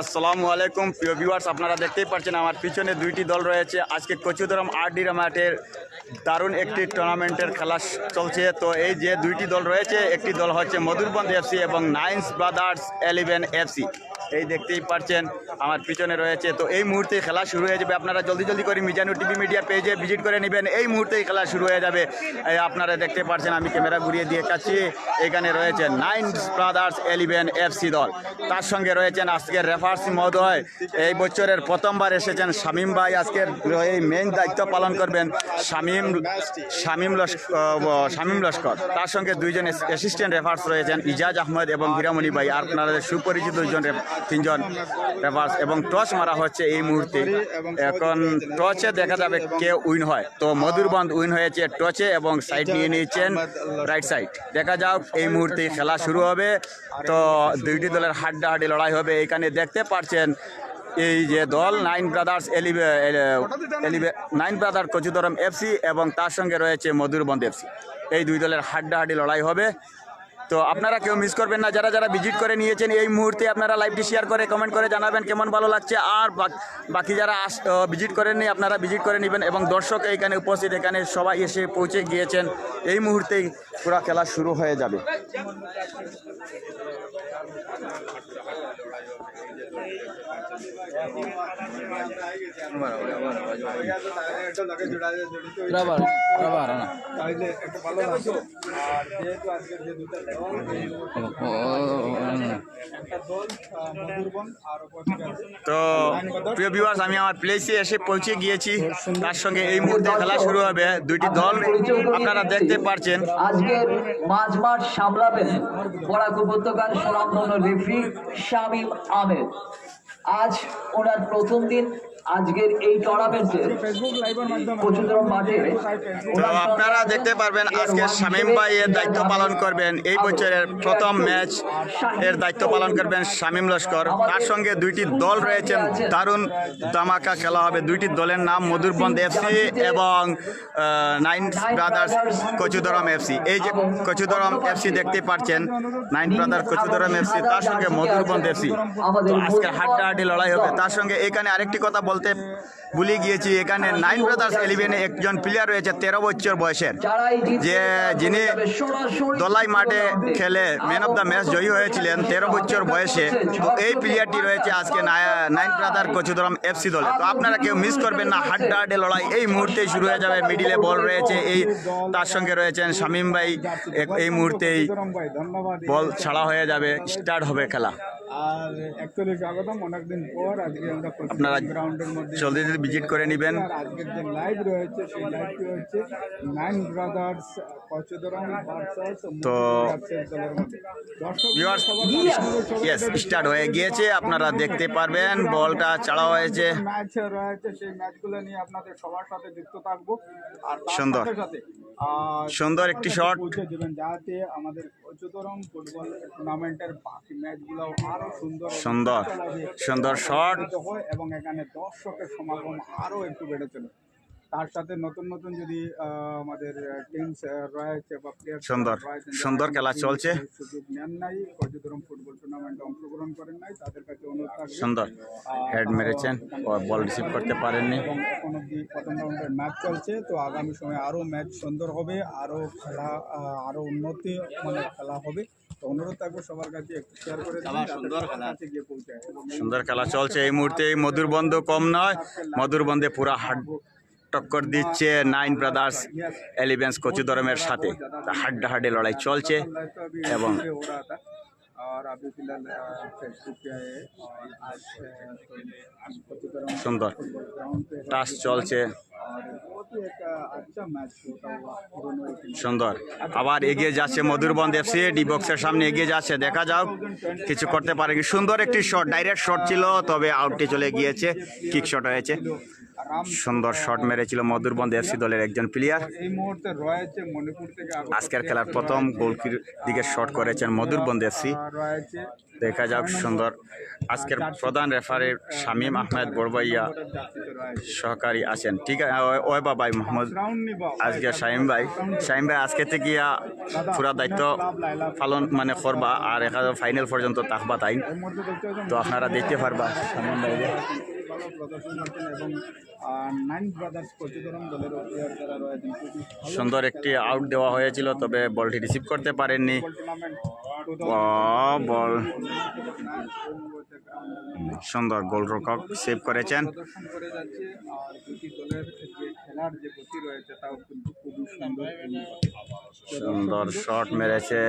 আসসালামু আলাইকুম। প্রিয় ভিউয়ার্স আপনারা দেখতেই পাচ্ছেন আমার পিছনে দুইটি দল রয়েছে। আজকে কচুদরম আরডি রামাটের দারুণ একটি টুর্নামেন্টের খেলা চলছে। তো এই যে দুইটি দল রয়েছে, একটি দল হচ্ছে মধুরবন্দ এফসি এবং নাইন্স ব্রাদার্স এলেভেন এফসি এই দেখতেই পারছেন, আমার পিছনে রয়েছে। তো এই মুহূর্তে খেলা শুরু হয়ে যাবে। আপনারা জলদি জলদি করে মিজানু টিভি মিডিয়া পেজে ভিজিট করে নেবেন। এই মুহূর্তেই খেলা শুরু হয়ে যাবে। আপনারা দেখতে পারছেন, আমি ক্যামেরা ঘুরিয়ে দিয়ে কাছি এখানে রয়েছে নাইন ব্রাদার্স এলেভেন এফসি দল। তার সঙ্গে রয়েছেন আজকের রেফার্স মহোদয়। এই বছরের প্রথমবার এসেছেন শামীম ভাই। আজকের এই মেইন দায়িত্ব পালন করবেন শামীম শামীম লস্কর শামীম লস্কর। তার সঙ্গে দুইজন অ্যাসিস্ট্যান্ট রেফার্স রয়েছেন ইজাজ আহমেদ এবং হীরামণি ভাই। আর আপনাদের সুপরিচিত দুইজন তিনজন রেফার্স এবং টস মারা হচ্ছে এই মুহূর্তে। এখন টচে দেখা যাবে কে উইন হয়। তো মধুরবন্ধ উইন হয়েছে টচে এবং সাইড নিয়ে নিয়েছেন রাইট সাইড। দেখা যাক এই মুহূর্তে খেলা শুরু হবে। তো দুইটি দলের হাড্ডাহাড্ডি লড়াই হবে। এখানে দেখতে পাচ্ছেন এই যে দল, নাইন ব্রাদার্স এলিভে এলিভে, নাইন ব্রাদার কচুদরম এফসি এবং তার সঙ্গে রয়েছে মধুরবন্ধ এফসি। এই দুই দলের হাড্ডাহাড্ডি লড়াই হবে। তো আপনারা কেউ মিস করবেন না যারা যারা ভিজিট করে নিয়েছেন এই মুহূর্তে আপনারা লাইভটি শেয়ার করে কমেন্ট করে জানাবেন কেমন ভালো লাগছে। আর বাকি যারা ভিজিট করেননি আপনারা ভিজিট করে নেবেন এবং দর্শক এখানে উপস্থিত এখানে সবাই এসে পৌঁছে গিয়েছেন। এই মুহূর্তেই পুরো খেলা শুরু হয়ে যাবে। রাবার রাবার না তো প্রিয় ভিউয়ার্স আমি আমার প্লেসে এসে পৌঁছে গিয়েছি। তার সঙ্গে এই মুহূর্তে খেলা শুরু হবে দুইটি দল। আপনারা দেখতে পাচ্ছেন আজকের মাঝ মাঠ সামলাবেন বরাক উপত্যকার সুনামধন্য রেফরি শামীম আহমেদ। আজ ওনার প্রথম দিন। আজকের এই টুর্নামেন্টে মাঠে আপনারা দেখতে পারবেন আজকে শামীম ভাই এর দায়িত্ব পালন করবেন। এই বছরের প্রথম ম্যাচ এর দায়িত্ব পালন করবেন শামীম লস্কর। তার সঙ্গে দুইটি দল রয়েছেন দারুণ দামাকা খেলা হবে। দুইটি দলের নাম মধুরবন্ধ এফসি এবং নাইন ব্রাদার্স কচুদরম এফসি। এই যে কচুদরম এফসি দেখতে পাচ্ছেন নাইন ব্রাদার কচুদরম এফসি তার সঙ্গে মধুরবন্ধ এফসি। আজকে হাড্ডাহাড্ডি লড়াই হবে। তার সঙ্গে এখানে আরেকটি কথা বলতে ভুলে গিয়েছি, এখানে নাইন ব্রাদার্স ইলেভেনে একজন প্লেয়ার রয়েছে তেরো বছর বয়সের, যে যিনি দলাই মাঠে খেলে ম্যান অফ দ্য ম্যাচ জয়ী হয়েছিলেন তেরো বছর বয়সে। তো এই প্লেয়ারটি রয়েছে আজকে নাইন ব্রাদার কচুদরম এফসি দলে। তো আপনারা কেউ মিস করবেন না হাড্ডা হাড্ডে লড়াই এই মুহূর্তেই শুরু হয়ে যাবে মিডিলে বল রয়েছে, এই তার সঙ্গে রয়েছেন শামীম ভাই এই মুহূর্তেই বল ছাড়া হয়ে যাবে স্টার্ট হবে খেলা। আর অ্যাকচুয়ালি স্বাগতম। অনেকদিন পর আজকে আমরা আপনারা গ্রাউন্ডের মধ্যে জলদি ভিজিট করে নেবেন। আর আজকের যে লাইভ রয়েছে সেই লাইভটি হচ্ছে নাইন ব্রাদার্স তো ইয়েস স্টার্ট হয়ে গিয়েছে আপনারা দেখতে পারবেন বলটা ছাড়া হয়েছে। ম্যাচ রয়েছে সেই ম্যাচগুলো নিয়ে আপনাদের সবার সাথে যুক্ত থাকব। আর সুন্দর। সুন্দর একটি শট যাতে আমাদের উচ্চতরম ফুটবল টুর্নামেন্টের বাকি ম্যাচগুলো আরও সুন্দর সুন্দর শট এবং এখানে দর্শকের সমাগম আরও একটু বেড়ে চলে তার সাথে নতুন নতুন যদি আমাদের টিমস রয়েছে বা প্লেয়ার সুন্দর, সুন্দর খেলা চলছে। সুযোগ নেন নাই কচুদরম ফুটবল টুর্নামেন্টে অংশগ্রহণ করেন নাই তাদের কাছে অনুরোধ থাকবে। সুন্দর হেড মেরেছেন বল রিসিভ করতে পারেননি। এখন অব্দি প্রথম রাউন্ডের ম্যাচ চলছে তো আগামী সময়ে আরও ম্যাচ সুন্দর হবে আরও খেলা আরও উন্নতি মানে খেলা হবে। সুন্দর খেলা। চলছে এই মুহূর্তে এই মধুরবন্ধ কম নয় মধুরবন্ধে পুরা হাড টক্কর দিচ্ছে নাইন ব্রাদার্স এলিভেন্স কচুদরমের সাথে। হাড্ডাহাড্ডি লড়াই চলছে এবং সুন্দর। টাস চলছে। সুন্দর। আবার এগিয়ে যাচ্ছে মধুরবন্দ এফসি ডি বক্সের সামনে এগিয়ে যাচ্ছে দেখা যাও কিছু করতে পারে কি। সুন্দর একটি শট ডাইরেক্ট শট ছিল তবে আউটটি চলে গিয়েছে কিক শট হয়েছে। সুন্দর শট মেরেছিল মধুরবন্ধ এফসি দলের একজন প্লেয়ার এই মুহূর্তে রয়েছে মণিপুর থেকে আজকের খেলার প্রথম গোলকির দিকে শট করেছেন মধুরবন্ধ এফসি। দেখা যাক সুন্দর। আজকের প্রধান রেফারি শামীম আহমেদ বড়বাইয়া সহকারী আছেন। ঠিক আছে ওই বাবাই মোহাম্মদ। আজকে শাহিম ভাই। শাহিম ভাই আজকে থেকে পুরা দায়িত্ব পালন মানে করবা। আর এখানে ফাইনাল পর্যন্ত থাকবা তাই। তো আপনারা দেখতে পারবা। শামীম ভাই ভালো প্রদর্শন করছেন এবং নাইন ব্রাদার্স দলের প্লেয়ার যারা রয়েছেন সুন্দর একটি আউট দেওয়া হয়েছিল তবে বলটি রিসিভ করতে পারেননি। বল সুন্দর গোল রক্ষক সেভ করেছেন। সুন্দর শট মেরেছে।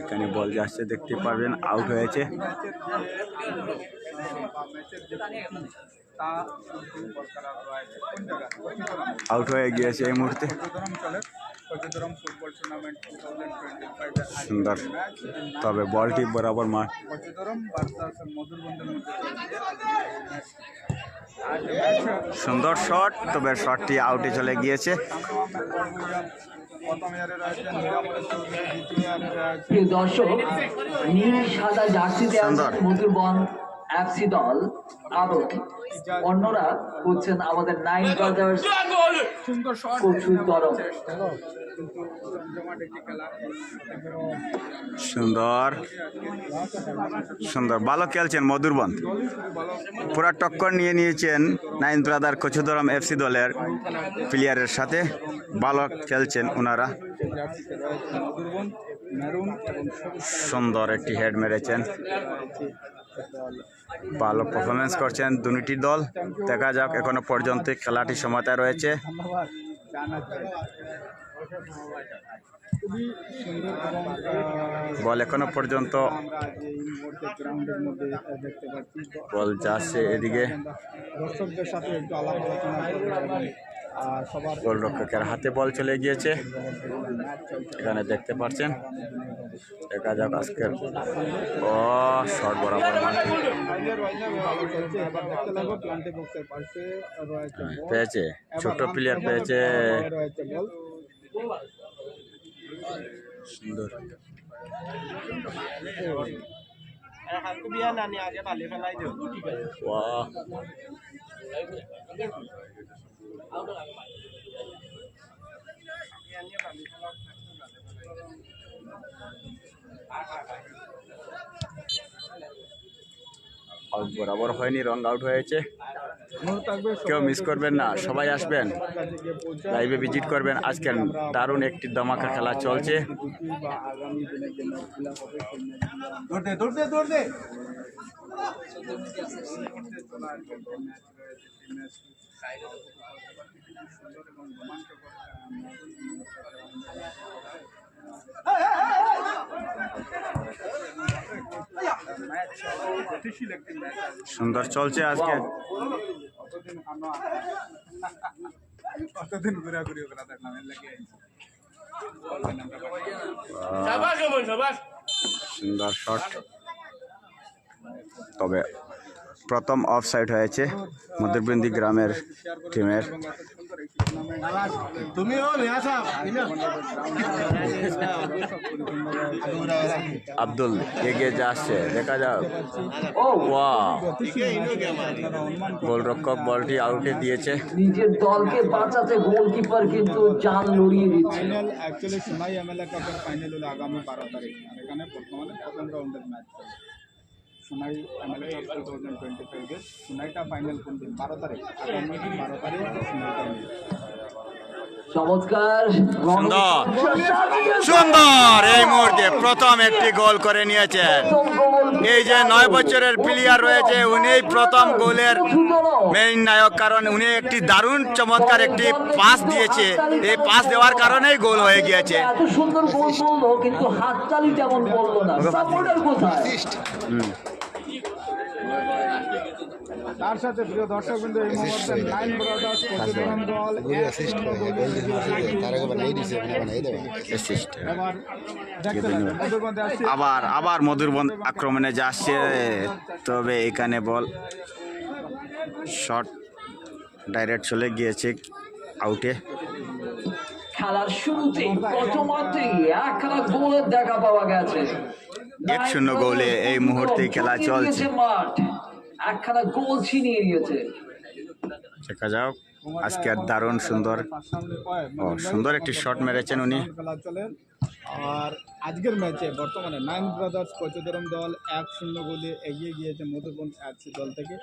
এখানে বল যাচ্ছে দেখতে পারবেন আউট হয়েছে। আউট হয়ে। গিয়েছে এই মুহূর্তে। সুন্দর। তবে বলটি বরাবর মাঠ ম্যাচ সুন্দর শট তবে শটটি আউটে চলে গিয়েছে। দর্শক নীল সাদা জার্সিতে সুন্দর। আছেন মধুরবন এফসি দল অন্যরা হচ্ছেন আমাদের নাইন ব্রাদার্স। একটি খেলা সুন্দর। সুন্দর। ভালো খেলছেন মধুরবন পুরা টক্কর নিয়ে নিয়েছেন নাইন ব্রাদার কচুদরম এফসি দলের প্লেয়ারের সাথে। ভালো খেলছেন ওনারা সুন্দর একটি হেড মেরেছেন। ভালো পারফরমেন্স করছেন দুটি দল। দেখা যাক এখনও পর্যন্ত খেলাটি সমতায় রয়েছে। বল এখনও পর্যন্ত। বল যাচ্ছে এদিকে। দর্শকদের সাথে একটু আলাপ আলোচনা সবার গোলরক্ষকের হাতে বল চলে গিয়েছে। এখানে দেখতে পাচ্ছেন। দেখা যাক আজকের ও শট বরাবর। পেয়েছে ছোট প্লেয়ার পেয়েছে। রয়েছে বল সুন্দর। বাহ আউট বরাবর হয়নি রং আউট হয়েছে। কেউ মিস করবেন না, সবাই আসবেন। লাইভে ভিজিট করবেন। আজকের দারুণ একটি দমাকা খেলা চলছে। সুন্দর চলছে আজকে। সুন্দর শট তবে প্রথম অফ সাইড হয়েছে মধ্যবৃন্দি গ্রামের টিমের আব্দুল এগিয়ে যাচ্ছে দেখা যাক। ও। গোলরক্ষক বলটি আউটে দিয়েছে। নিজের দলকে বাঁচাতে গোলকিপার কিন্তু জান লড়িয়ে দিচ্ছে। ফাইনাল অ্যাকচুয়ালি সোনাই এমএলএ কাপের ফাইনাল হলো আগামী বারো তারিখ। আর এখানে বর্তমানে প্রথম রাউন্ডের ম্যাচ চলছে। Sonai MLA two thousand twenty ফাইভের সোনাইটা ফাইনাল কোন দিন? বারো তারিখ। আগামী বারো তারিখ চমৎকার। সুন্দর। সুন্দর। এই মুহূর্তে প্রথম একটি গোল করে নিয়েছে। এই যে নয় বছরের প্লেয়ার রয়েছে উনি প্রথম গোলের মেইন নায়ক। কারণ উনি একটি দারুণ চমৎকার একটি পাস দিয়েছে। এই পাস দেওয়ার কারণেই গোল হয়ে গিয়েছে। সুন্দর গোল করল কিন্তু হাততালি তেমন বলল না। সাপোর্টার কোথায়? তার সাথে প্রিয় দর্শক বিন্দু এই মুহূর্তে নাইন ব্রাদার্স প্রতিদ্বন্দ্বী দল মধুরবন্ধে আসছে। আবার আবার মধুরবন আক্রমণে যাচ্ছে তবে এখানে বল শট ডাইরেক্ট চলে গিয়েছে আউটে খেলার শুরুতেই প্রথমার্ধেই একখানা গোলের দেখা পাওয়া গেছে। এক শূন্য গোলে এই মুহূর্তেই খেলা চলছে। মাঠ। একখানা গোল ছিনিয়ে নিয়েছে। দেখা যাও আজকে দারুণ সুন্দর। ও সুন্দর একটি শট মেরেছেন উনি। আর আজকের ম্যাচে বর্তমানে নাইন ব্রাদার্স কচুদরম দল এক শূন্য গোলে এগিয়ে গিয়েছে মধুবন এক দল থেকে।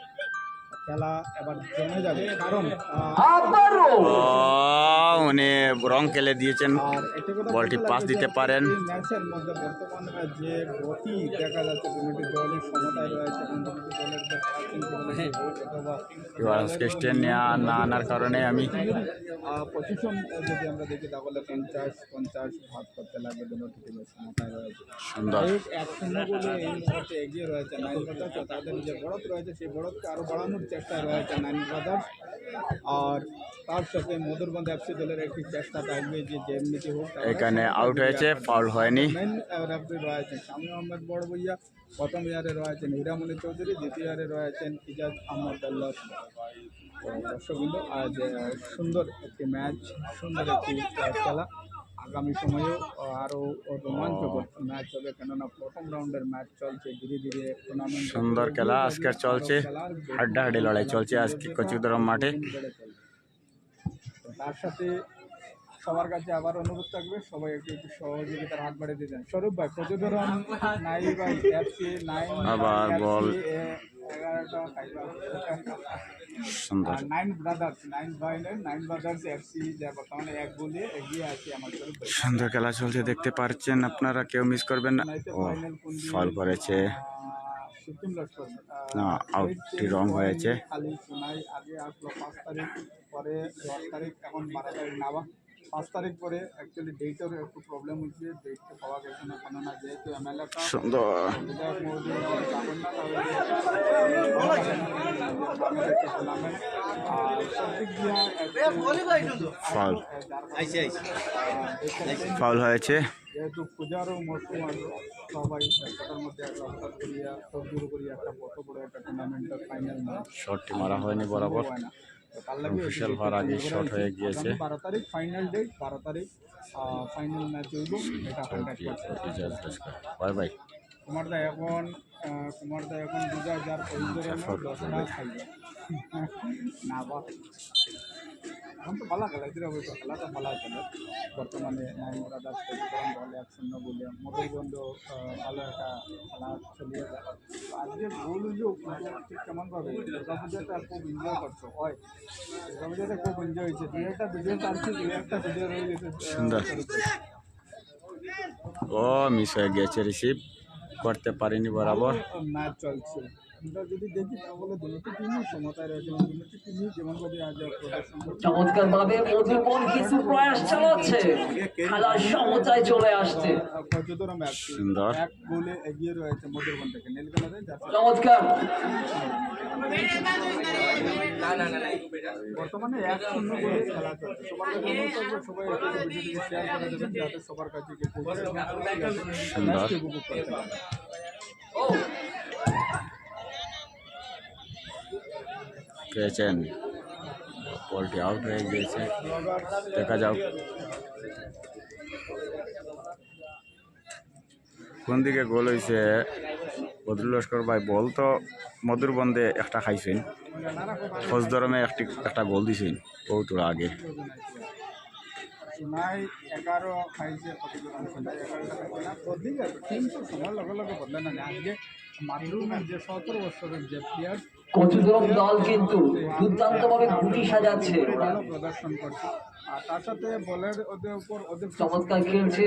খেলা এবার জমে যাবে। কারণ আহ, আবারও! ও উনি রং খেলে দিয়েছেন। বলটি পাস দিতে পারেন। ম্যাচের মধ্যে বর্তমানে যে গতি দেখা যাচ্ছে দুটি দলই সমতায় রয়েছে এবং দুটি দলের যে প্রাচীন কিংবদন্তি হোক অথবা এবার আজকে স্ট্যান্ড না আনার কারণে আমি পজিশন যদি আমরা দেখি তাহলে পঞ্চাশ পঞ্চাশ ভাগ করতে লাগবে দুটো টিমের সমতায় রয়েছে। সুন্দর। এক শূন্য গোলে এই মুহূর্তে এগিয়ে রয়েছে নাইন তাদের যে বড়ত রয়েছে সেই বড়তকে আরও বাড়ানোর চেষ্টায় রয়েছে নাইন ব্রাদার্স। আর তার সাথে মধুরবন্ধ এফসি দলের একটি চেষ্টা থাকবে যে যেমনিতে হোক এখানে আউট হয়েছে ফাউল হয়নি। রেফারি রয়েছেন শামী আহমেদ বড় ভইয়া প্রথম ইয়ারে রয়েছেন হীরামণি চৌধুরী দ্বিতীয় ইয়ারে রয়েছেন ইজাজ আহমদ আল্লাহ। দর্শকবৃন্দ আজ সুন্দর একটি ম্যাচ সুন্দর একটি খেলা। আগামী সময়েও আরও আরও রোমাঞ্চকর ম্যাচ হবে। কেননা প্রথম রাউন্ডের ম্যাচ চলছে ধীরে ধীরে টুর্নামেন্ট সুন্দর খেলা আজকে চলছে। হাড্ডাহাড্ডি লড়াই চলছে আজকে কচুদরম মাঠে। তার সাথে সবার কাছে আবার অনুরোধ থাকবে সবাই একটু একটু সহযোগিতার হাত বাড়িয়ে দিতেন স্বরূপ ভাই প্রচুরন নাই ভাই এফসি নাইন আবার বল। সুন্দর। নাইন ব্রাদার্স নাইন ভাই নাইন ব্রাদার্স এফসি যা বর্তমানে এক গোলে এগিয়ে আছে আমার সুন্দর খেলা চলছে দেখতে পাচ্ছেন আপনারা কেউ মিস করবেন না। ও ফল করেছে। না, আউটটি wrong হয়েছে। খালি আগে আসলো পাঁচ তারিখ পরে দশ তারিখ এখন বারো তারিখ নাবা তারিখ পরে অ্যাকচুয়ালি ডেটের একটু প্রবলেম ডেটটা পাওয়া গেছে না কেননা যেহেতু এমএলএটা সুন্দর। আর ফাউল। হয়েছে। যেহেতু পূজারও মরশুম আর সবাই ব্যস্ততার মধ্যে একটা হঠাৎ করিয়া তকজুর করিয়া একটা কত বড় একটা টুর্নামেন্টের ফাইনাল শটটি মারা হয়নি বরাবর। তার হওয়ার আগে শর্ট হয়ে গিয়েছে। বারো তারিখ ফাইনাল ডেট বারো তারিখ ফাইনাল ম্যাচ হইব এটা বাই বাই কুমার দা এখন কুমার দা এখন দুজা যার দশ দশটা খাইবে। না বা এখন তো ভালো খেলা এদের অবশ্য খেলা। ভালো চলে বর্তমানে প্রতিকরণ দল এক শূন্য বলে মধুরবন্ধ ভালো একটা খেলা চলিয়ে যায়। আজকে গোল হইলেও ঠিক কেমনভাবে? দুর্গা পূজাটা খুব এনজয় করছ? হয়। দুর্গা পূজাটা খুব এনজয় হয়েছে। দুই একটা ভিডিও দুই একটা ভিডিও রয়ে গেছে সুন্দর। ও মিস হয়ে গিয়েছে রিসিভ করতে পারিনি বরাবর। ম্যাচ চলছে। আমরা যদি দেখি তাহলে দুটি টিমই সমতায় রয়েছে এবং দুটি টিমই যেমনভাবে আজ চমৎকার ভাবে মধুবন কিছু প্রয়াস চালাচ্ছে। খেলার সমতায় চলে আসছে। পর্যটন ম্যাচ। সুন্দর। এক গোলে এগিয়ে রয়েছে থেকে। চমৎকার। বর্তমানে এক শূন্য গোলে খেলা চলছে। সবার কাছে অনুরোধ থাকবে সবাই একটু ভিডিওটিকে শেয়ার করে দেবেন যাতে সবার কাছে গিয়ে পৌঁছে। উপভোগ করতে পারে পেয়েছেন বলটি আউট হয়ে গিয়েছে। দেখা যাও কোন দিকে গোল হয়েছে বদরুল লস্কর ভাই, বল তো মধুর বন্ধে একটা খাইছেন। খোঁজ দরমে একটি, একটা গোল দিছেন বহুত আগে। সোনাই এগারো খাইছে যে সতেরো বছরের যে প্লেয়ার কচুদরম দল কিন্তু দুর্দান্ত ভাবে গুটি সাজাচ্ছে। প্রদর্শন করছে আর তার সাথে বলের ওদের উপর ওদের চমৎকার খেলছে।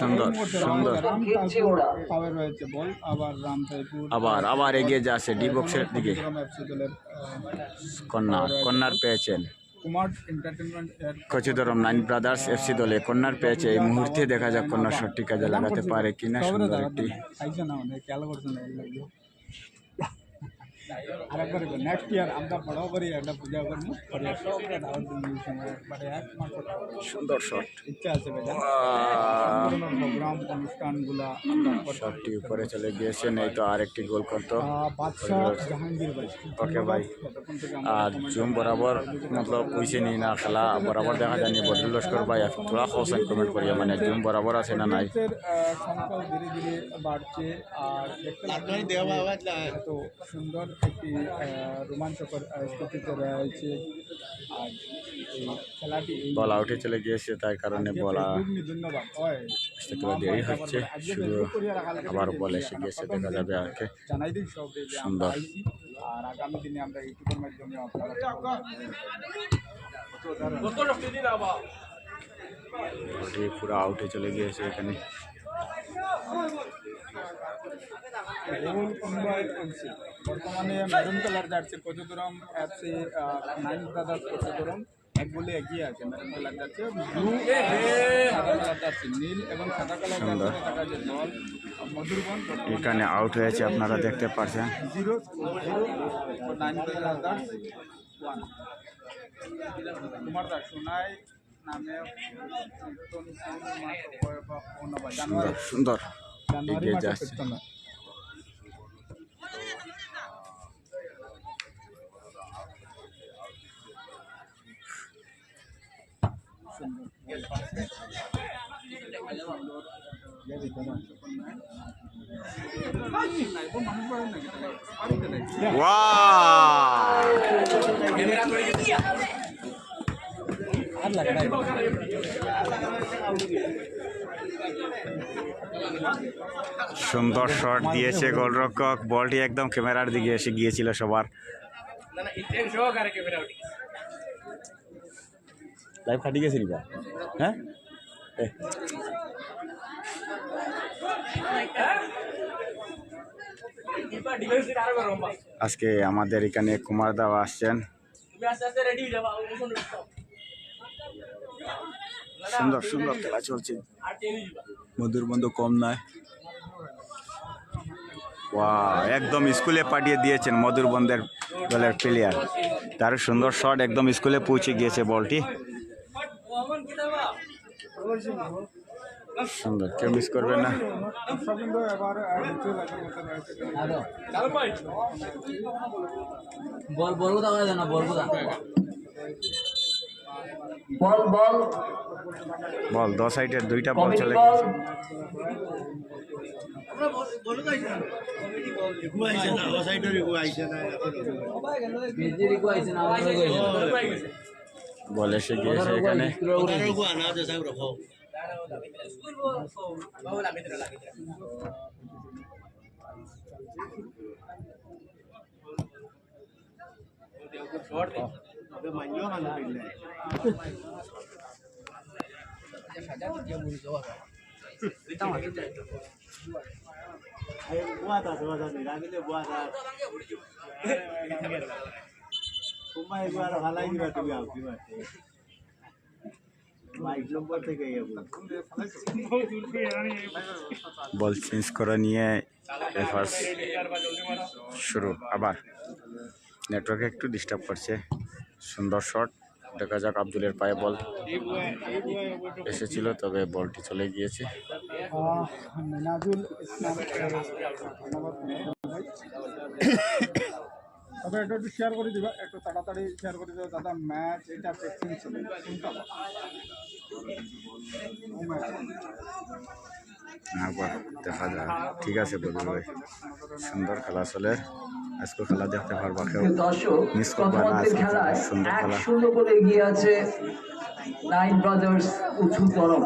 সুন্দর, সুন্দর। খেলছে ওরা। পাওয়ে রয়েছে বল আবার রাম তাইপুর। আবার আবার এগিয়ে যাচ্ছে ডি বক্সের দিকে। দলের কন্যার কন্যার পেয়েছেন। কচিদরম নাইন ব্রাদার্স এফসি দলে কন্যার পেয়েছে। এই মুহূর্তে দেখা যাক কন্যা শটটি কাজে লাগাতে পারে কিনা সুন্দর একটি খাইছে না অনেক খেয়াল করছে না এর লাগি আরেকবার একটা পূজা করব সুন্দর শট। ইচ্ছা আছে প্রোগ্রাম অনুষ্ঠানগুলা শটটি উপরে চলে গিয়েছেন এই তো আরেকটি গোল করতো। ওকে ভাই। আর জুম বরাবর মতলব কইছে নি না খেলা বরাবর দেখা যায়নি। বদরুল লস্কর ভাই তোরা হোসেন কমেন্ট করিয়া মানে জুম বরাবর আছে না নাই? ধীরে ধীরে বাড়ছে আর এত সুন্দর একটি রোমাঞ্চকর স্থিতিতে রয়েছে আর খেলাটি বল আউটে চলে গিয়েছে তার কারণে বলা দেরি হচ্ছে শুধু আবার বল এসে গিয়েছে দেখা যাবে আর কি জানাই দিই সব সুন্দর। আর আগামী দিনে আমরা ইউটিউবের মাধ্যমে আপনারা পুরো আউটে চলে গিয়েছে এখানে। রোল কনভার্ট করছি বর্তমানে maroon colour jersey Kachudaram FC nine brothers Kachudaram. এক বলে এগিয়ে আছে মেরুন কালার জার্সি ব্লু সাদা কালার জার্সি নীল এবং সাদা কালার সুন্দর। জার্সি থাকা যে দল মধুরবন এখানে আউট হয়েছে আপনারা দেখতে পাচ্ছেন zero zero nine brothers one Kumar Das Sonai নামে সুন্দর। Iya, wow. সুন্দর শট দিয়েছে গোলরক্ষক। বলটি একদম ক্যামেরার দিকে এসে গিয়েছিল সবার। লাইভ খাটি গেছিলি বা? হ্যাঁ? আজকে আমাদের এখানে কুমার দাও আসছেন। সুন্দর সুন্দর খেলা চলছে। মধুর বন্ধু কম নয়। ওয়া একদম স্কুলে পাঠিয়ে দিয়েছেন মধুর বন্ধের দলের প্লেয়ার তার সুন্দর শট একদম স্কুলে পৌঁছে গিয়েছে বলটি। সুন্দর, কেউ মিস করবে না। বল বল কোথা করে না বল কোথা বল বল বল দশ সাইডের দুইটা বল কমিটি চলে বল গেছে বিজেডি এখানে আইছে না বল চেঞ্জ করে নিয়ে শুরু আবার নেটওয়ার্কে একটু ডিস্টার্ব করছে সুন্দর শট। দেখা যাক আব্দুলের পায়ে বল এসেছিল তবে বলটি চলে গিয়েছে। তবে এটা একটু শেয়ার করে দিবা একটু তাড়াতাড়ি শেয়ার করে দিবা দাদা ম্যাচ এটা প্রেক্সিং ছিল দেখা যায় ঠিক আছে ভাই সুন্দর খেলা চলে। আজকে খেলা দেখতে পারবা কেউ। দর্শক মিস করবা না সুন্দর এক খেলা শূন্য করে এগিয়ে আছে নাইন ব্রাদার্স উঁচু দরম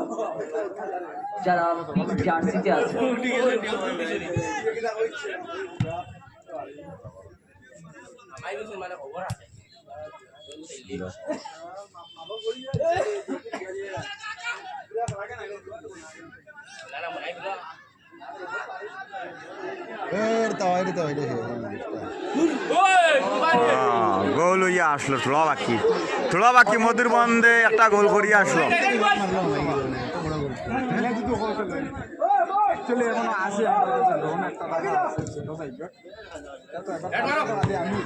যারা জার্সিতে আছে। সুন্দর। আহ, গোল হইয়া আসলো ঠোলা বাকি মধুর বন্ধে একটা গোল করিয়া আসলো। মিনাজুল তো হল খেলে অ্যাকচুয়ালি এখনও আছে আমাদের কাছে ড্রোন একটা রাখা আছে ছোট সাইজের তো এবার আগে আমি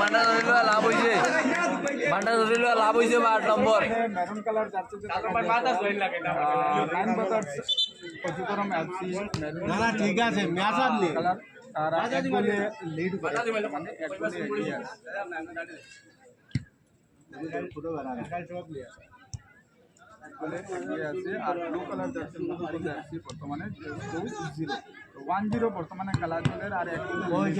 বান্ডা ধরিল লাভ হয়েছে বান্ডা ধরিল লাভ হয়েছে বা আট নম্বর। মেরুন কালার মেরুন না। না ঠিক আছে ম্যাচ আর কালার তারা এক বলে। লিড মানে এক বলে এগিয়ে আছে। আর ব্লু কালার জার্সি বর্তমানে। জিরো ওয়ান জিরো বর্তমানে খেলা চলে আর এক ডেইলি করো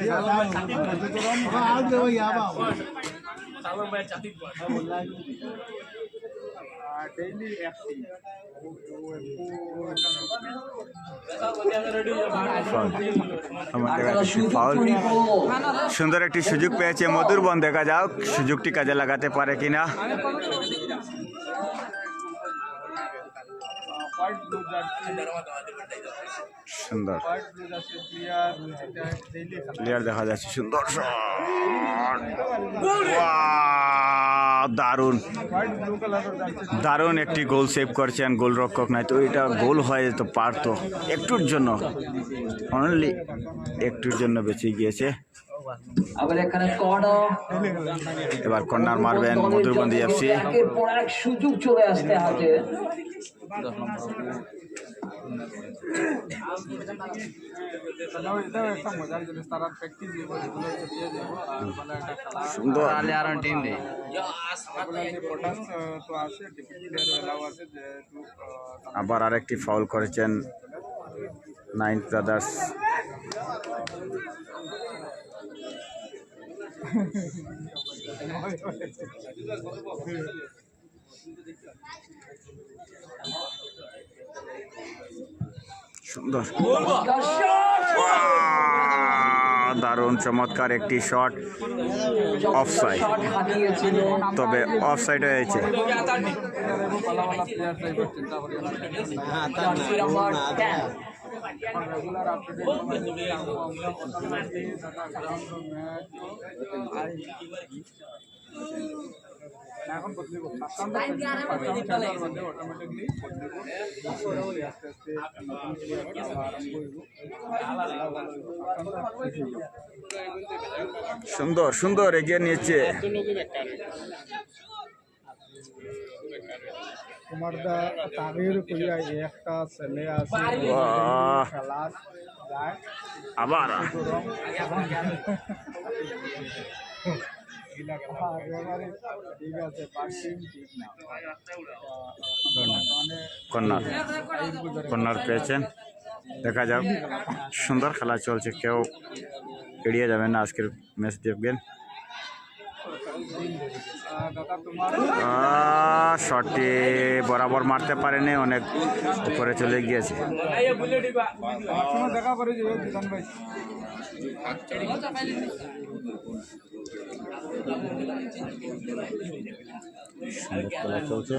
সুন্দর একটি সুযোগ পেয়েছে মধুরবন দেখা যাক সুযোগটি কাজে লাগাতে পারে কিনা। হোয়াইট ব্লু জার্সি সুন্দর। হোয়াইট ব্লু জার্সি প্লেয়ার এটা দেখা যাচ্ছে সুন্দর। জার্সি দারুণ। একটি গোল সেভ করছেন গোলরক্ষক নাই। তো এটা গোল হয়ে যেত পারতো। একটুর জন্য। অনলি একটুর জন্য বেঁচে গিয়েছে। এবার কর্নার মারবেন মধুরবন্দি এফসি। সুযোগ চলে আসতে হাতে। সুন্দর। আর টিম আবার আরেকটি ফাউল করেছেন নাইন ব্রাদার্স। সুন্দর। দারুণ চমৎকার একটি শট অফসাইড তবে অফসাইড হয়েছে ভালো প্লেয়ার চাইবে চিন্তা করিও না জার্সি নাম্বার 10 রেগুলার আপডেট আমরা অটোমেটিকলি দাদা গ্রাউন্ড ম্যাচ এখন বদলিব ফার্স্ট রাউন্ড মধ্যে অটোমেটিকলি বদলিব আস্তে আস্তে নতুন প্লেয়ার আরম্ভ হইব সুন্দর সুন্দর এগিয়ে নিয়েছে তোমার দা তাগির কইয়া একটা ছেলে আছে বাহ। খেলা যায় আবার একেবারে ঠিক আছে পার্সিং ঠিক না মানে কর্নার কর্নার পেয়েছেন দেখা যাক সুন্দর খেলা চলছে কেউ এড়িয়ে যাবেন না আজকের ম্যাচ দেখবেন আহ, দাদা তোমার শটটি বরাবর মারতে পারেনি অনেক উপরে চলে গিয়েছে। দেখা জিদান ভাই। চলছে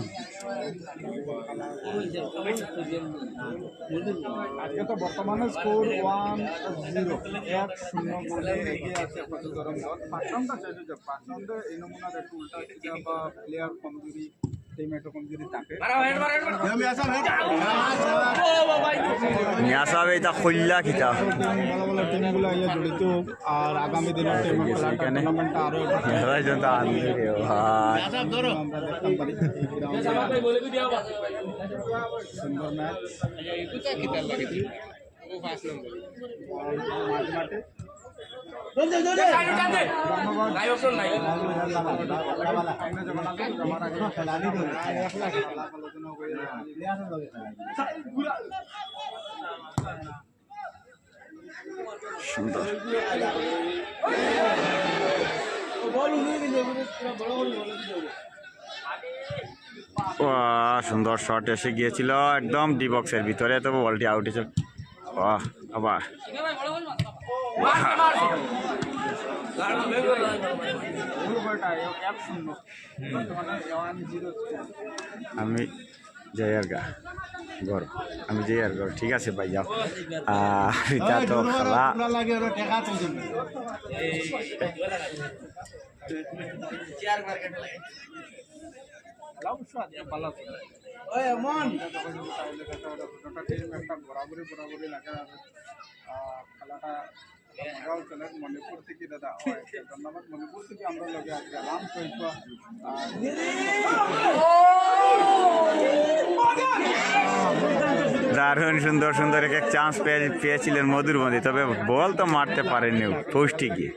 আজকে তো বর্তমানে স্কোর ওয়ান জিরো এক শূন্য গোলে এগিয়ে আছে পঁচিশরম দল ফার্স্ট রাউন্ডটা চাইছে ফার্স্ট রাউন্ডে এই নমুনার একটু উল্টা বা প্লেয়ার কমজোরি টিম একটু কমজোরি থাকে নিয়া সাহেব এটা কল্যা খিতা জড়িত আর আগামী দিনের সুন্দর ম্যাচ মাঠে। সুন্দর সুন্দর শট এসে গিয়েছিল। একদম ডি বক্সের ভিতরে তো বলটি আউট হয়েছে বাহ আবার। আমি যাই আর গা ঘর। আমি যাই আর ঘর ঠিক আছে ভাই যাও। তো আহ, খেলাটা চলে মণিপুর থেকে দাদা ধন্যবাদ মণিপুর থেকে আমরা লগে আজকে রাম চৈত্র দারুণ সুন্দর সুন্দর এক এক চান্স পেয়ে পেয়েছিলেন মধুরবন্দি তবে বল তো মারতে পারেননি পোস্টে গিয়ে।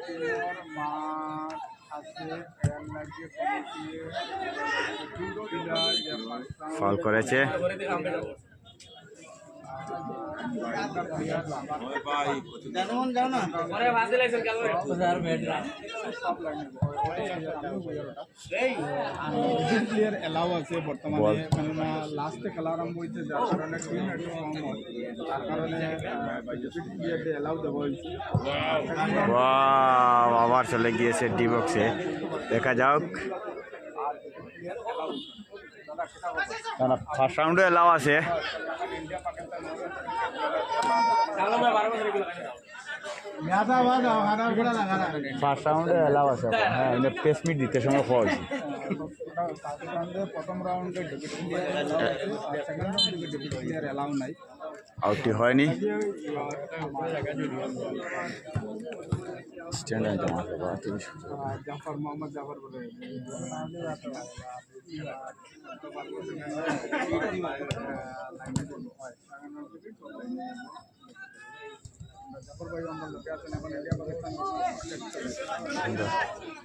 ফল করেছে। প্লেয়ার লাস্টে খেলা আরম্ভ হয়েছে যার কারণে টিম একটু কম হয় তার কারণে প্লেয়ারকে দেওয়া হয়েছে আবার চলে গিয়েছে ডি বক্সে দেখা যাক। ফার্স্ট রাউন্ডে এলাও আছে। ফার্স্ট রাউন্ডে এলাও আছে হ্যাঁ এটা পেস মিট দিতে সময় খাওয়া আউটটি হয়নি। স্ট্যান্ড বলে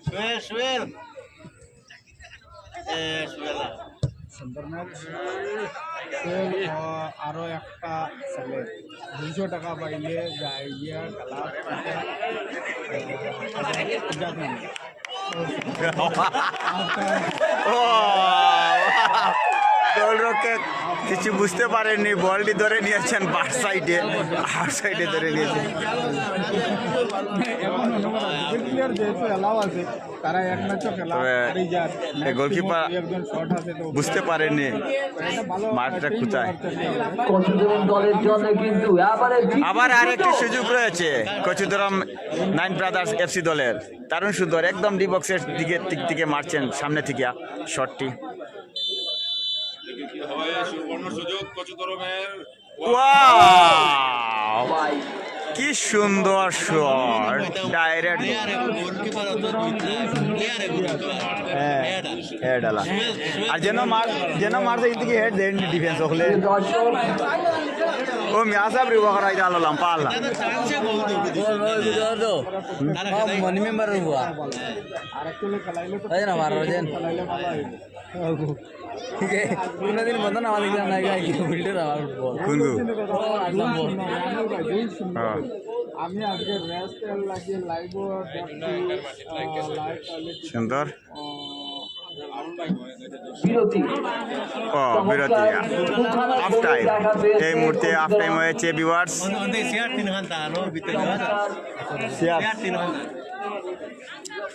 সুয়েল সুয়েল এ সুয়েলা সুন্দর ম্যাচ আরও একটা ছেলে দুইশো টাকা পাইলে যায় গিয়া খেলা ও গোলরক্ষে কিছু বুঝতে পারেননি, বলটি ধরে নিয়েছেন বার সাইডে আর সাইডে ধরে নিয়েছেন। তবে গোলকিপার বুঝতে পারেননি মাঠটা কোথায়। আবার আরেকটি সুযোগ রয়েছে, কচুদরম নাইন ব্রাদার্স এফসি দলের। দারুণ সুন্দর, একদম ডি বক্সের দিকে, দিক থেকে মারছেন, সামনে থেকে শটটি ওয়াও ভাই কি সুন্দর শট ডাইরেক্ট হেড আলা আর যেন মার যেন মারছে কিন্তু হেড দেন ডিফেন্স হলে। ও মিয়া সাহেব রিবা করাই পাল্লা চান্সে গোল মনি মেম্বার হুয়া না মারো যেন কোনদিন মতন আমার দিকে আমি আজকে রেস্ট লাগিয়ে লাইভ সুন্দর। ও বিরতি। হাফ টাইম এই মুহূর্তে হাফ টাইম হয়েছে ভিউয়ার্স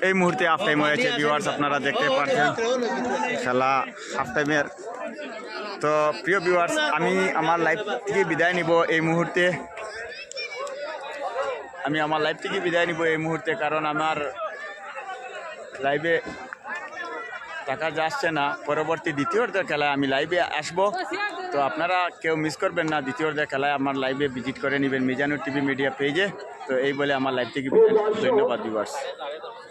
এই মুহূর্তে হাফ টাইম হয়েছে ভিউয়ার্স আপনারা দেখতে পাচ্ছেন। খেলা হাফ টাইমের তো প্রিয় ভিউয়ার্স আমি আমার লাইফ থেকে বিদায় নিব এই মুহূর্তে। আমি আমার লাইফ থেকে বিদায় নিব এই মুহূর্তে, কারণ আমার লাইভে টাকা যাচ্ছে না। পরবর্তী দ্বিতীয় অর্ধের খেলায় আমি লাইভে আসব। তো আপনারা কেউ মিস করবেন না, দ্বিতীয় অর্ধের খেলায় আমার লাইভে ভিজিট করে নেবেন মিজানুর টিভি মিডিয়া পেজে তো এই বলে আমার লাইভ থেকে বিদায় ধন্যবাদ ভিউয়ার্স